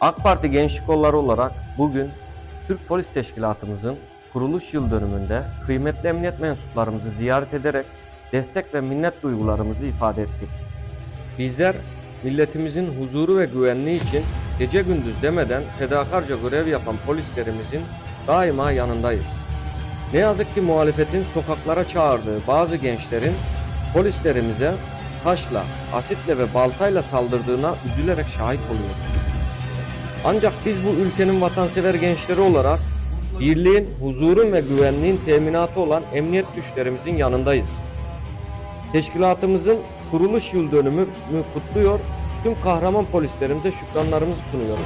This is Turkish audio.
AK Parti Gençlik Kolları olarak bugün Türk Polis Teşkilatımızın kuruluş yıl dönümünde kıymetli emniyet mensuplarımızı ziyaret ederek destek ve minnet duygularımızı ifade ettik. Bizler milletimizin huzuru ve güvenliği için gece gündüz demeden fedakarca görev yapan polislerimizin daima yanındayız. Ne yazık ki muhalefetin sokaklara çağırdığı bazı gençlerin polislerimize taşla, asitle ve baltayla saldırdığına üzülerek şahit oluyoruz. Ancak biz bu ülkenin vatansever gençleri olarak birliğin, huzurun ve güvenliğin teminatı olan emniyet güçlerimizin yanındayız. Teşkilatımızın kuruluş yıl dönümünü kutluyor, tüm kahraman polislerimize şükranlarımızı sunuyoruz.